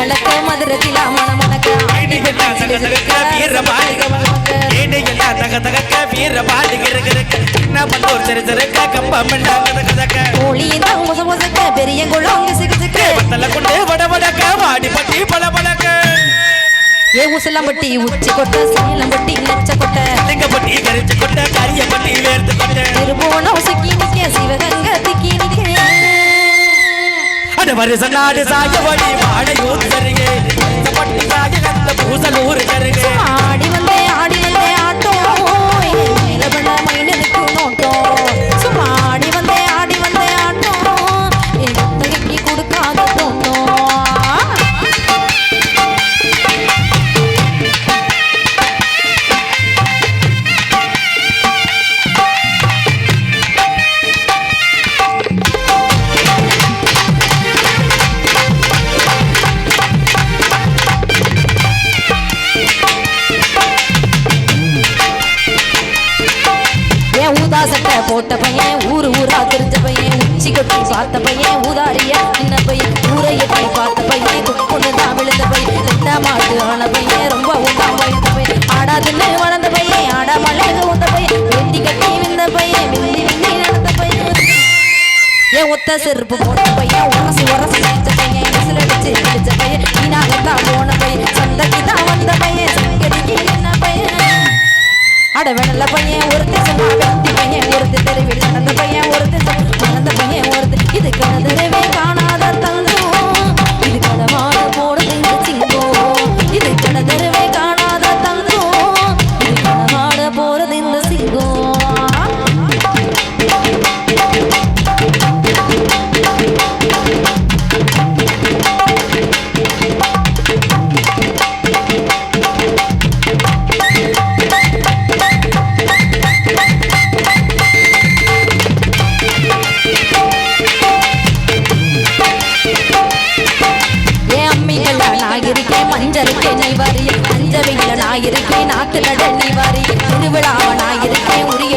விளக்க மதுரத்தில தக தகக்க வீர தகக்க வீர பாடுக இருக்கு சின்ன பந்தூர் சிறு சிறுக்க கம்பம் கதக்க கோழிதான் முச முசக்க பெரிய குளம் கிசு கிசுக்கு பத்தல கொண்டு வட வடக்க வாடி பட்டி பல பழக்க ஏ உசலம்பட்டி உச்சி கொட்ட சேலம்பட்டி நச்ச கொட்ட லிங்கப்பட்டி கரிச்சு கொண்ட கரியப்பட்டி வேர்த்து கொண்ட அட வருஷ நாடு ஏன் சட்டை போட்ட பையன் ஊரு ஊரா திருத்த பையன் உச்சி கொட்டி பார்த்த பையன் ஊதாரியா சின்ன பையன் ஊரை எட்டி பார்த்த பையன் குப்புன்னு தான் விழுந்த பையன் ரெண்டா மாட்டு ஆன பையன் ரொம்ப உண்டா வாழ்ந்த பையன் ஆடாதுன்னு வளர்ந்த பையன் ஆடா மலைக்கு உந்த பையன் வெட்டி கட்டி விழுந்த பையன் விந்தி விந்தி நடந்த பையன். ஏன் ஒத்த செருப்பு போட்ட பையன் உரசி உரசி செஞ்ச பையன் விசில் அடிச்சு அடிச்ச பையன் நீனாகத்தான் போன பையன் சந்தைக்கு தான் வந்த பையன் சங்கதிக்கு என்ன பையன்? அட வெடல பையன் ஒருத்தர் சொன்னா வெட்டி நான் இருக்கேன் மஞ்சளுக்கு நீ வரி அஞ்சவையில நான் இருக்கேன் நாட்டு நட நீ வரி திருவிழாவை நான் இருக்கேன் உரிய